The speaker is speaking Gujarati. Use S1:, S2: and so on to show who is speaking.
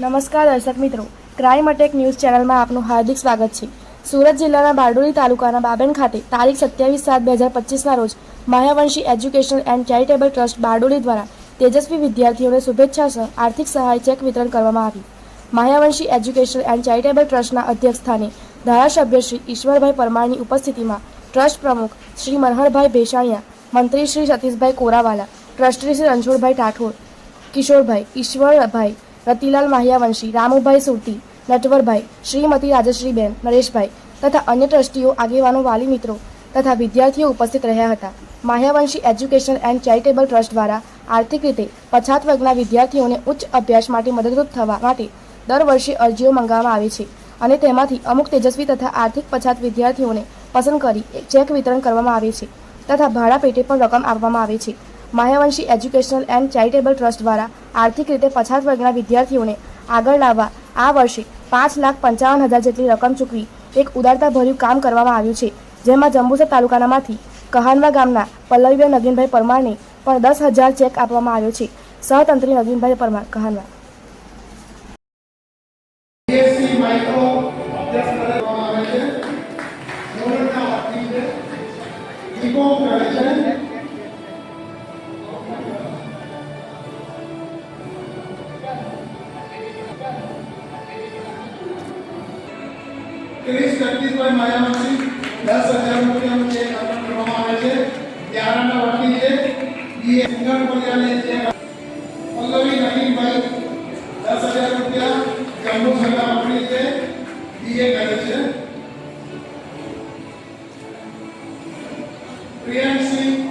S1: નમસ્કાર દર્શક મિત્રો. ક્રાઇમ અટેક ન્યૂઝ ચેનલમાં આપનું હાર્દિક સ્વાગત છે. સુરત જિલ્લાના બારડોલી તાલુકાના બાબેન ખાતે તારીખ સત્યાવીસ સાત બે હજાર પચીસના રોજ Mahyavanshi educational and charitable trust Bardoli દ્વારા તેજસ્વી વિદ્યાર્થીઓને શુભેચ્છા સહ આર્થિક સહાય ચેક વિતરણ કરવામાં આવી. માયાવંશી એજ્યુકેશનલ એન્ડ ચેરિટેબલ ટ્રસ્ટના અધ્યક્ષ સ્થાને ધારાસભ્ય શ્રી ઈશ્વરભાઈ પરમારની ઉપસ્થિતિમાં ટ્રસ્ટ પ્રમુખ શ્રી મનહરભાઈ ભેસાણિયા, મંત્રી શ્રી સતીશભાઈ કોરાવાલા, ટ્રસ્ટી શ્રી રણછોડભાઈ ઠાઠોર કિશોરભાઈ, ઈશ્વરભાઈ રતિલાલ માહ્યાવંશી, રામુભાઈ સુરતી, નટવરભાઈ, શ્રીમતી રાજશ્રીબેન, નરેશભાઈ તથા અન્ય ટ્રસ્ટીઓ, આગેવાનો, વાલી મિત્રો તથા વિદ્યાર્થીઓ ઉપસ્થિત રહ્યા હતા. Mahyavanshi education and charitable trust દ્વારા આર્થિક રીતે પછાત વર્ગના વિદ્યાર્થીઓને ઉચ્ચ અભ્યાસ માટે મદદરૂપ થવા માટે દર વર્ષે અરજીઓ મંગાવવામાં આવે છે અને તેમાંથી અમુક તેજસ્વી તથા આર્થિક પછાત વિદ્યાર્થીઓને પસંદ કરી ચેક વિતરણ કરવામાં આવે છે તથા ભાડા પેટે પણ રકમ આપવામાં આવે છે. Mahyavanshi educational and charitable trust દ્વારા આર્થિક રીતે પછાત વર્ગના વિદ્યાર્થીઓને આગળ લાવવા આ વર્ષે પાંચ લાખ પંચાવન હજાર જેટલી રકમ ચૂકવી એક ઉદારતાભર્યું કામ કરવામાં આવ્યું છે, જેમાં જંબુસર તાલુકાનામાંથી કહાનવા ગામના પલ્લવીબેન નગીનભાઈ પરમારને પણ દસ હજાર ચેક આપવામાં આવ્યો છે. સહતંત્રી નગીનભાઈ પરમાર, કહાનવા.
S2: બીએસસી માઇક્રો ક્રિસ જગદીશભાઈ માયાવંશી દસ હજાર રૂપિયાનો ચેક અર્પણ કરવામાં આવે છે ત્યારાના વકીલ છે બીએ સિંગર કોલિયાને ચેક પલ્લવી નવીનભાઈ દસ હજાર રૂપિયા જમ્મુ સરકાર આપણી છે બીએ કરે છે. પ્રિયંકસિંહ